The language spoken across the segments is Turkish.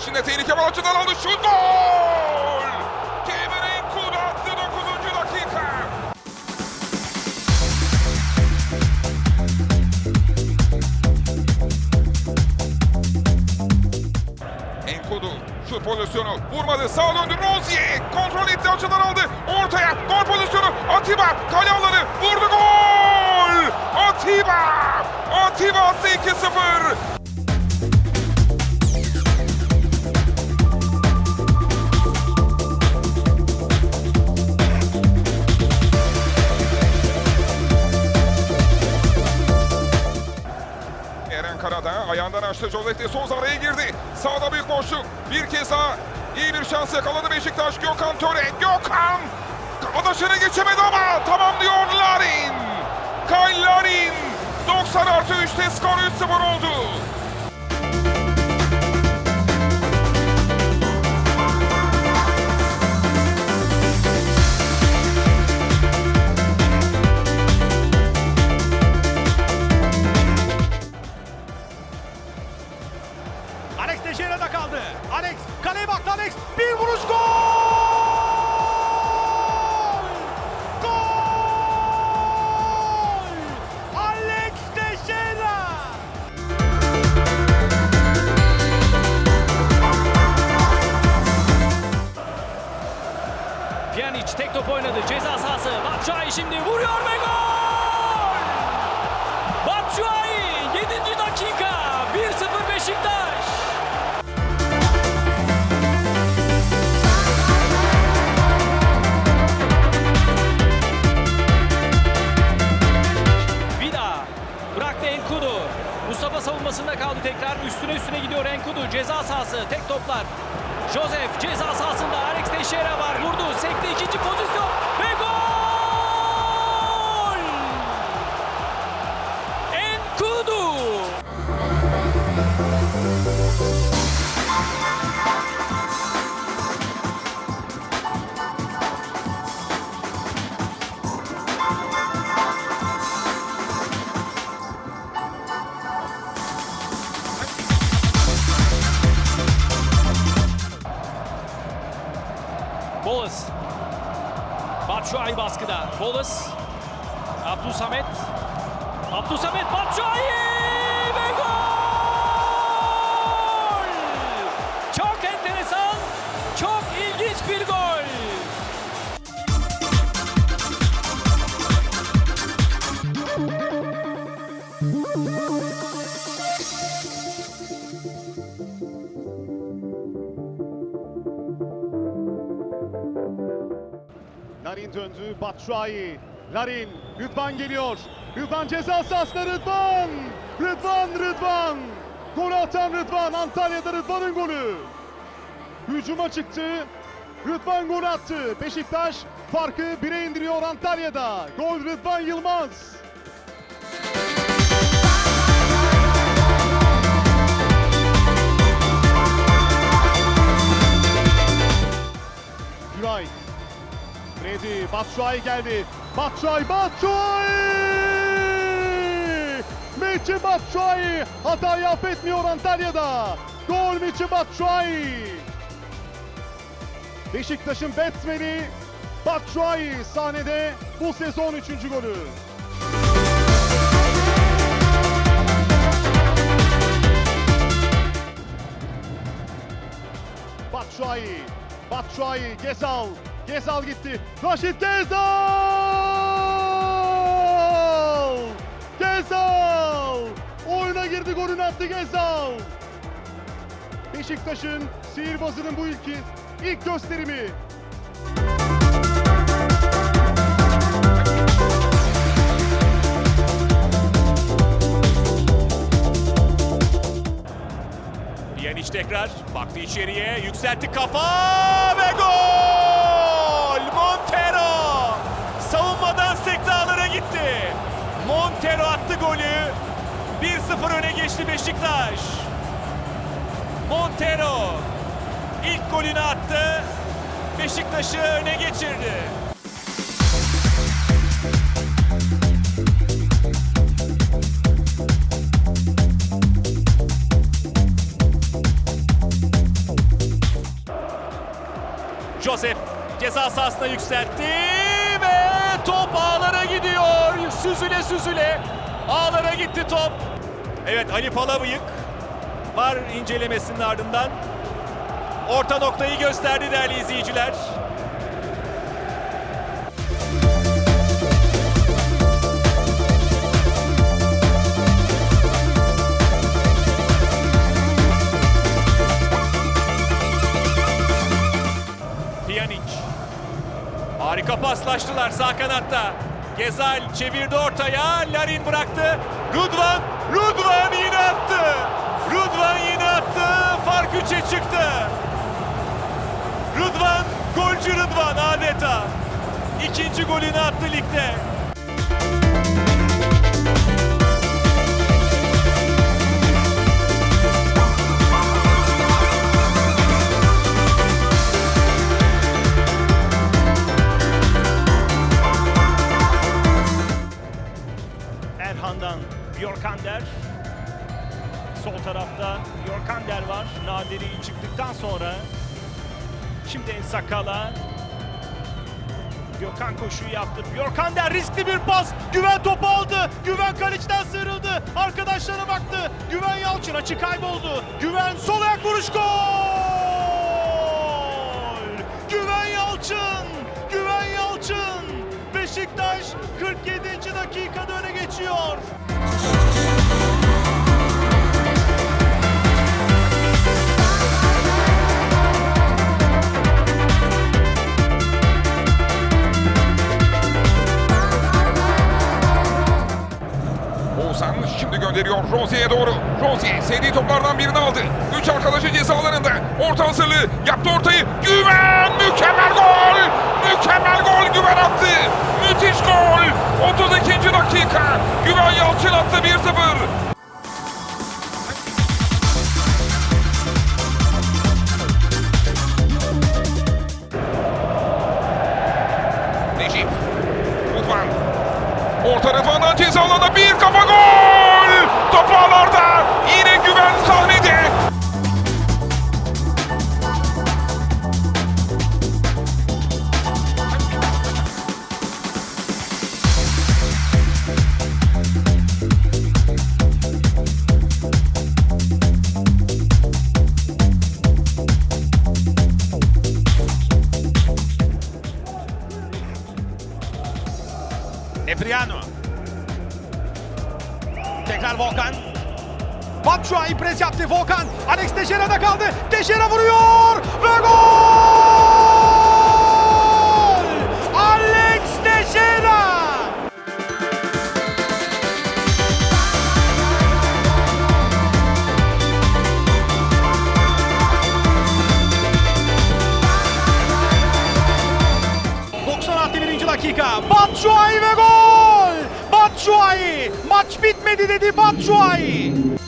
Ceza alanı içinde tehlike ayağından açtı. Josef de Souza araya girdi. Sağda büyük boşluk. Bir kez daha iyi bir şans yakaladı Beşiktaş. Gökhan Töre. Gökhan! Adaşını geçemedi ama tamamlıyor Larin. Kyle Larin. 90 artı 3'te skor 3-0 oldu. Larin döndü. Batshuayi. Larin. Rıdvan geliyor. Rıdvan ceza sahasına Rıdvan. Rıdvan Rıdvan. Gol atan Rıdvan. Antalya'da Rıdvan'ın golü. Hücuma çıktı. Rıdvan gol attı. Beşiktaş farkı 1'e indiriyor Antalya'da. Gol Rıdvan Yılmaz. Freddy, Batshuayi geldi. Batshuayi, Batshuayi! Mehdi Batshuayi hatayı affetmiyor Antalya'da. Gol Mehdi Batshuayi. Beşiktaş'ın batsmeni Batshuayi sahnede bu sezon 3. golü. Batshuayi, Batshuayi, Gezal, Gezal gitti. Raşit Gezal! Gezal! Oyuna girdi, golünü attı Gezal. Beşiktaş'ın sihirbazının bu ilki, ilk gösterimi. Pjanic tekrar baktı içeriye yükseltti kafa ve gol! Golü. 1-0 öne geçti Beşiktaş. Montero ilk golünü attı. Beşiktaş'ı öne geçirdi. Joseph ceza sahasına yükseltti ve top ağlara gidiyor. Süzüle süzüle ağlara gitti top. Evet Ali Palabıyık var incelemesinin ardından. Orta noktayı gösterdi değerli izleyiciler. Pjanic. Harika paslaştılar sağ kanatta. Gezal çevirdi ortaya. Larin bıraktı. Rudvan. Rudvan yine attı. Rudvan yine attı. Fark 3'e çıktı. Rudvan. Golcü Rıdvan adeta. İkinci golünü attı ligde. Björkander. Sol tarafta Björkander var. Nadiri çıktıktan sonra şimdi Ensakala. Gökhan koşuyu yaptı. Björkander riskli bir pas. Güven topu aldı. Güven Kaliç'ten sıyrıldı. Arkadaşlarına baktı. Güven Yalçın açı kayboldu. Güven sol ayak vuruş gol! Güven Yalçın! Güven Yalçın! Beşiktaş 47. dakikada öne geçiyor. Oğuzhan şimdi gönderiyor Rozier'e doğru. Rozier sevdiği toplardan birini aldı. Üç arkadaşı cezalarında. Orta hazırlığı yaptı ortayı. Güven! Mükemmel gol! Mükemmel gol Güven attı. Müthiş gol! 32. dakika. Güven Yalçın attı 1-0. Batshuayi pres yaptı Volkan. Alex Teixeira'da kaldı. Teixeira vuruyor ve gol! Alex Teixeira! ...91. dakika... ...Batshuayi ve gol! Batshuayi! Maç bitmedi dedi Batshuayi!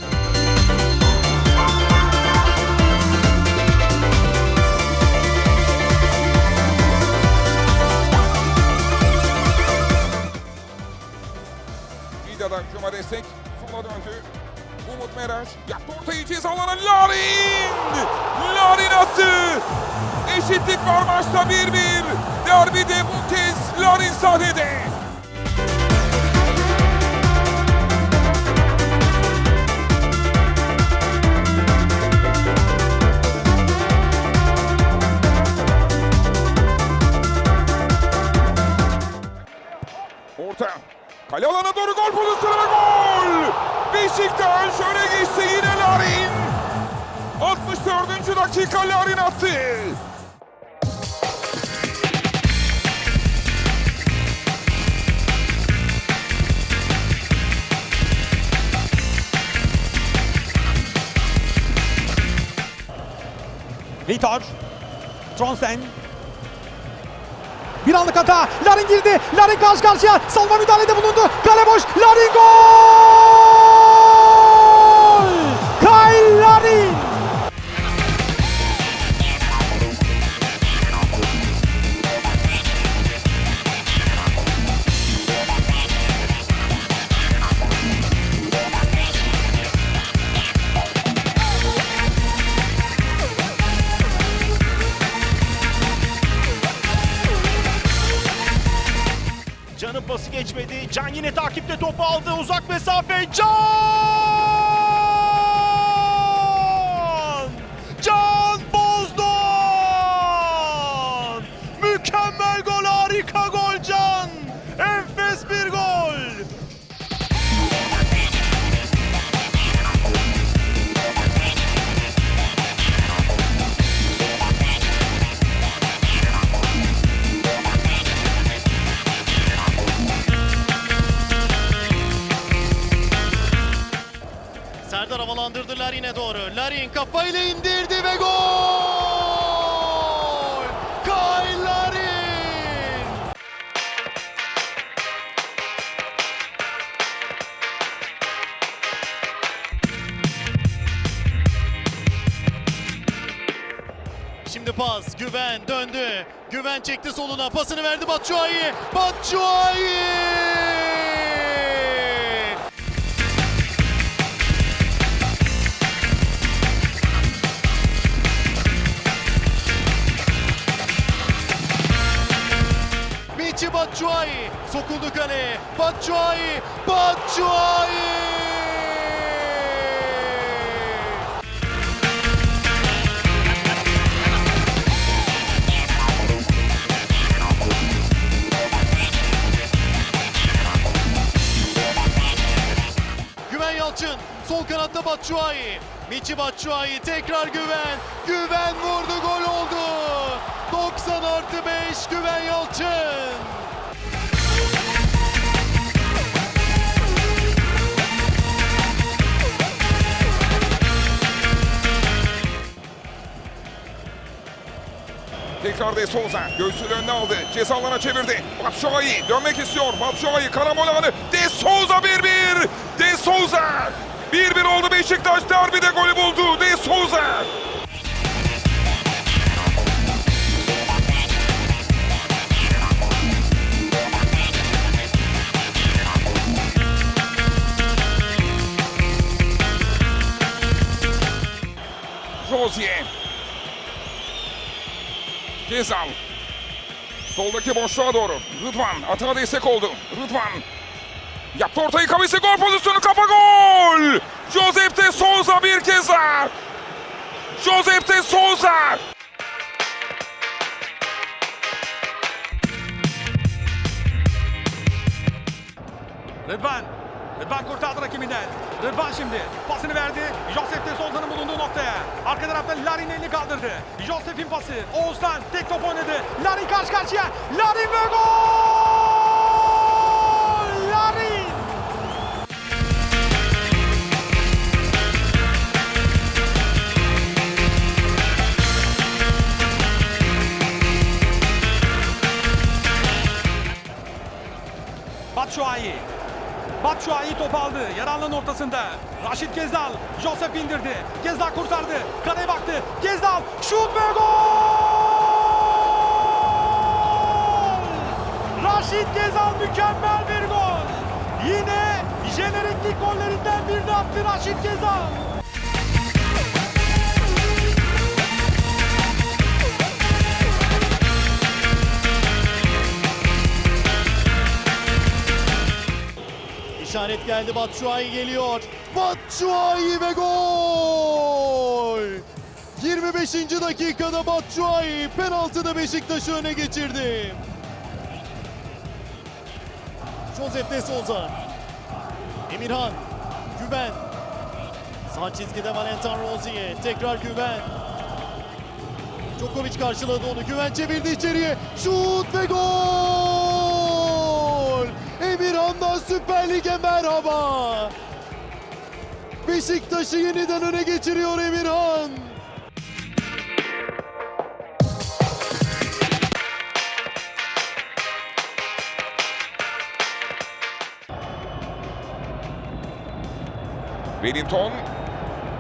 Eşitlik var maçta 1-1. Derbide bu kez Larin sahnede. Orta. Kale alana doğru gol pozisyonu ve gol! Beşiktaş öne geçti yine Larin. 64. dakika Larin attı. Vitor. Tronsen. Bir anlık hata. Larin girdi. Larin karşı karşıya. Salva müdahalede bulundu. Kale boş. Larin gol! Kyle Larin! Pası geçmedi. Can yine takipte topu aldı. Uzak mesafe. Can kafayla indirdi ve gol! Kyle Larin! Şimdi pas. Güven döndü. Güven çekti soluna. Pasını verdi Batshuayi. Batshuayi! Batshuayi sokuldu kaleye. Batshuayi, Batshuayi! Güven Yalçın sol kanatta Batshuayi. Michi Batshuayi tekrar Güven. Güven vurdu gol oldu. 90 artı 5 Güven Yalçın. Tekrar De Souza göğsünü önüne aldı. Ceza alana çevirdi. Batshuayi dönmek istiyor. Batshuayi karambol alanı. De Souza 1-1. De Souza. 1-1 oldu Beşiktaş derbide golü buldu. De Souza. Rozier. Gezal. Soldaki boşluğa doğru. Rıdvan atağa destek oldu. Rıdvan. Yaptı ortayı kavisi gol pozisyonu kafa gol. Josep de Souza bir kez daha. Josep de Souza. Rıdvan. Rıdvan kurtardı rakibinden. Rıdvan şimdi pasını verdi. Josef de Souza'nın bulunduğu noktaya. Arka tarafta Larin elini kaldırdı. Josef'in pası. Oğuz'dan tek top oynadı. Larin karşı karşıya. Larin ve gol! Larin! Batshuayi. Batshuayi topu aldı. Yararlının ortasında. Raşit Gezdal. Josep indirdi. Gezdal kurtardı. Kaleye baktı. Gezdal. Şut ve gol! Raşit Gezal mükemmel bir gol. Yine jeneriklik gollerinden birini attı Raşit Gezal. İşaret geldi Batshuayi geliyor. Batshuayi ve gol! 25. dakikada Batshuayi penaltıda Beşiktaş'ı öne geçirdi. Josep de Souza. Emirhan. Güven. Sağ çizgide Valentin Rozier. Tekrar Güven. Djokovic karşıladı onu. Güven çevirdi içeriye. Şut ve gol! Emirhan'dan Süper Lig'e merhaba. Beşiktaş'ı yeniden öne geçiriyor Emirhan. Wellington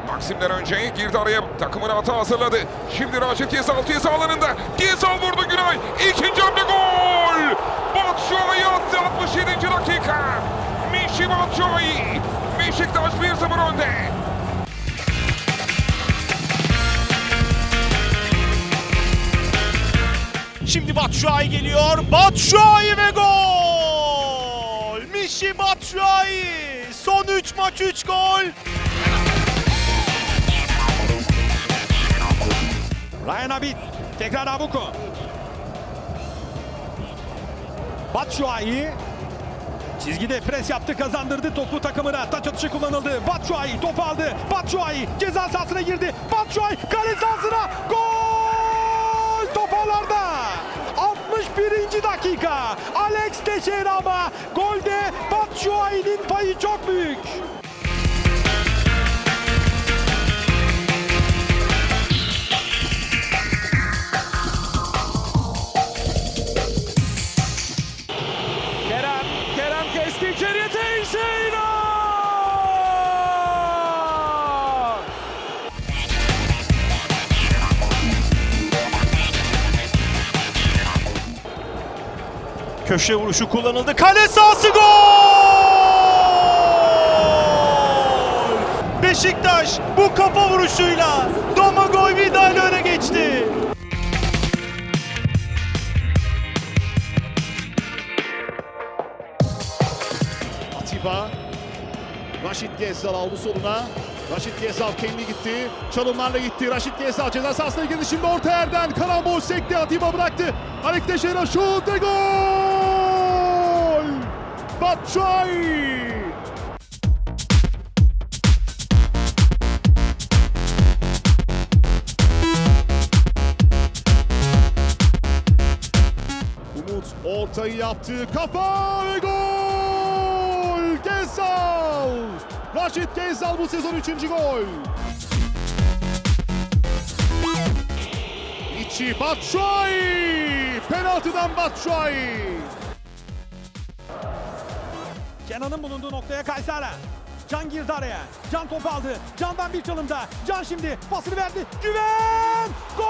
Maksim'den önce girdi araya takımını hata hazırladı. Şimdi Raşit Gezal ceza alanında. Gezal vurdu Günay. İkinci hamle gol. Batshuayi attı 67. dakika. Mişi Batshuayi. Beşiktaş 1-0 önde. Şimdi Batshuayi geliyor. Batshuayi ve gol! Michy Batshuayi. Son 3 maç 3 gol. Ryan Abid. Tekrar Abuko. Batshuayi. Çizgide pres yaptı kazandırdı topu takımına. Taç atışı kullanıldı. Batshuayi topu aldı. Batshuayi ceza sahasına girdi. Batshuayi kale sahasına. Gol! Top ağlarda. 61. dakika. Alex Teixeira ama golde Batshuayi'nin payı çok büyük. Köşe vuruşu kullanıldı. Kale sahası gol! Beşiktaş bu kafa vuruşuyla Domagoj Vida ile öne geçti. Atiba. Raşit Gezzal aldı soluna. Raşit Gezzal kendi gitti. Çalımlarla gitti. Raşit Gezzal ceza sahasına girdi. Şimdi orta yerden karambol sekti. Atiba bıraktı. Alex Teixeira şut gol! Batshuayi! Umut ortayı yaptı. Kafa ve gol! Gezal! Raşit Gezal bu sezon 3. gol. İçi Batshuayi! Penaltıdan Batshuayi! Kenan'ın bulunduğu noktaya Kaysara. Can girdi araya. Can topu aldı. Can'dan bir çalımda. Can şimdi pasını verdi. Güven! Gol!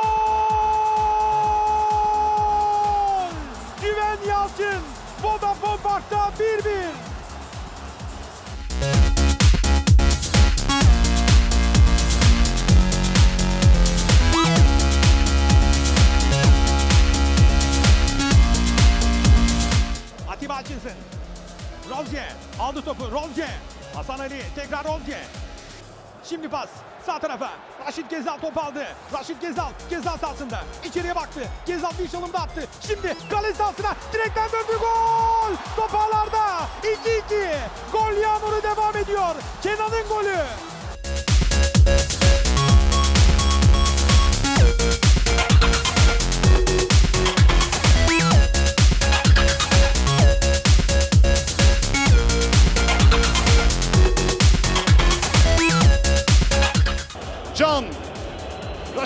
Güven Yalçın. Vodafone Park'ta 1-1. Atiba Hutchinson. Rozier aldı topu. Rozier. Hasan Ali tekrar Rozier. Şimdi pas sağ tarafa. Raşit Gezal topu aldı. Raşit Gezal ceza sahasında. İçeriye baktı. Gezal bir çalımda attı. Şimdi kale sahasına direkten döndü gol. Top ağlarda. 2-2. Gol yağmuru devam ediyor. Kenan'ın golü.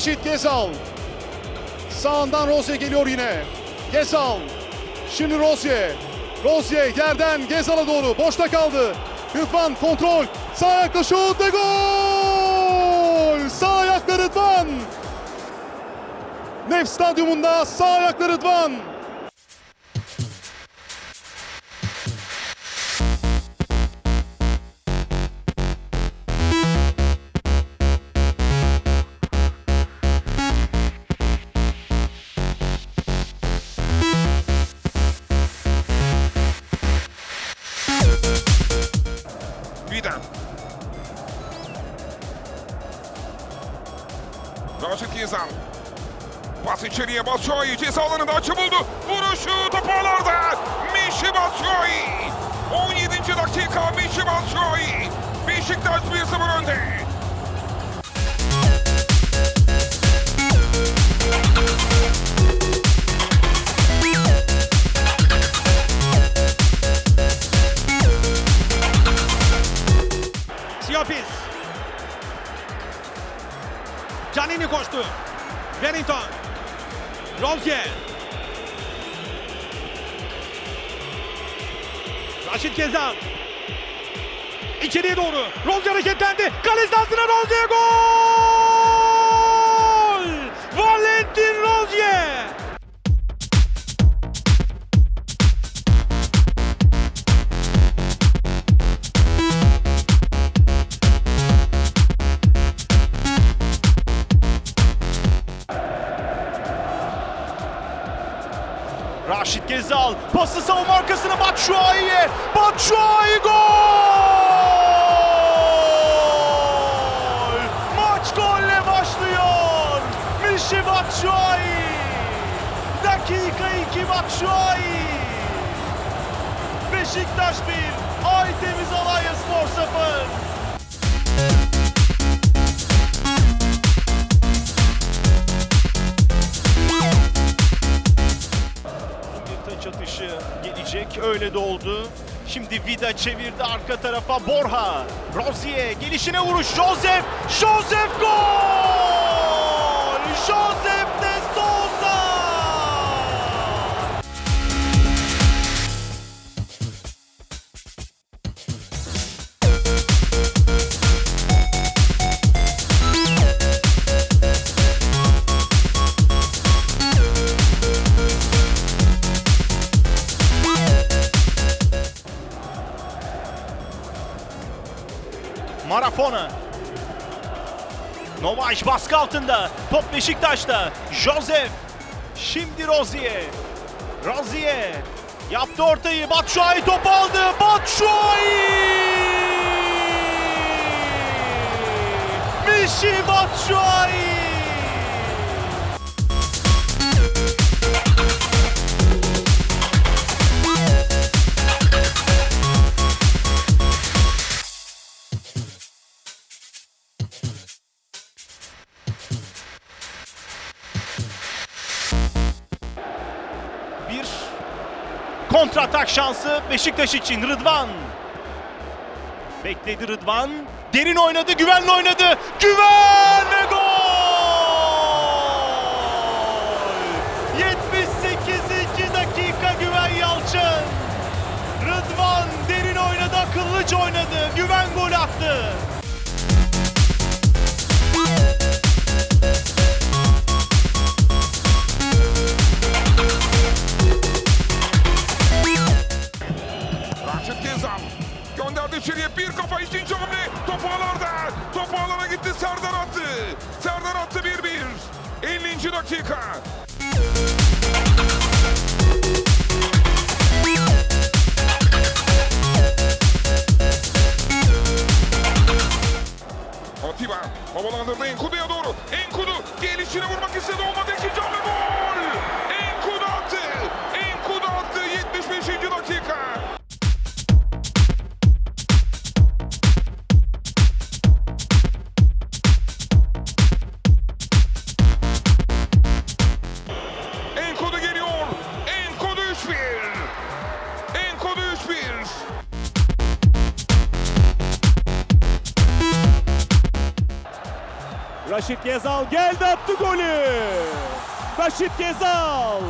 Raşit Gezal. Sağından Rozier geliyor yine. Gezal. Şimdi Rozier. Rozier yerden Gezal'a doğru. Boşta kaldı. Rıdvan kontrol. Sağ ayakla şut ve gol! Sağ ayakla Rıdvan. Nef Stadyumunda sağ ayakla Rıdvan. Vida. Raşit Gezal. Pas içeriye Batshuayi ceza alanında açı buldu. Vuruşu toparlarda. Mişi Batshuayi. 17. dakika Mişi Batshuayi. Beşiktaş 1-0 önde. Canini koştu. Wellington. Rozier. Raşit Gezal. İçeriye doğru. Rozier hareketlendi. Kale sahasına Rozier gol! Valentin Rozier. Gezal pası savunma arkasına Batshuayi'ye. Batshuayi gol! Maç golle başlıyor. Mişi Batshuayi. Dakika 2 Batshuayi. Beşiktaş 1, Aytemiz Alanya Spor 0. gelecek. Öyle de oldu. Şimdi Vida çevirdi arka tarafa Borha. Rozier gelişine vuruş. Joseph. Joseph gol! Joseph Novaş baskı altında. Top Beşiktaş'ta. Joseph. Şimdi Rozier. Rozier. Yaptı ortayı. Batshuayi top aldı. Batshuayi! Mişi Batshuayi! Şansı Beşiktaş için Rıdvan. Bekledi Rıdvan. Derin oynadı, güvenli oynadı. Güven ve gol! 78. dakika Güven Yalçın. Rıdvan derin oynadı, akıllıca oynadı. Güven gol attı. İçeriye bir kafa ikinci hamle. Top ağlarda. Top ağlara gitti Serdar attı. Serdar attı 1-1. 50. dakika. Atiba havalandırdı Enkudu'ya doğru. Enkudu gelişine vurmak istedi olmadı. İkinci Gezal geldi attı golü. Raşit Gezal.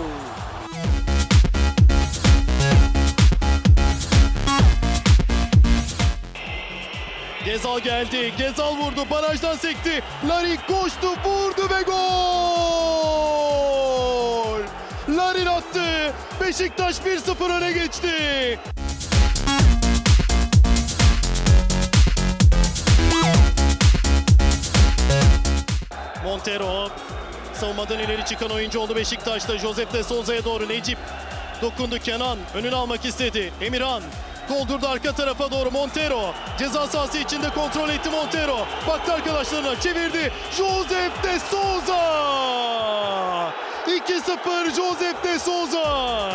Gezal geldi. Gezal vurdu. Barajdan sekti. Larin koştu, vurdu ve gol! Larin attı. Beşiktaş 1-0 öne geçti. Montero savunmadan ileri çıkan oyuncu oldu Beşiktaş'ta. Josep de Souza'ya doğru Necip dokundu Kenan. Önünü almak istedi. Emirhan doldurdu arka tarafa doğru Montero. Ceza sahası içinde kontrol etti Montero. Baktı arkadaşlarına çevirdi. Josep de Souza. 2-0 Josep de Souza.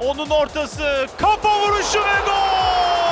Onun ortası. Kafa vuruşu ve gol!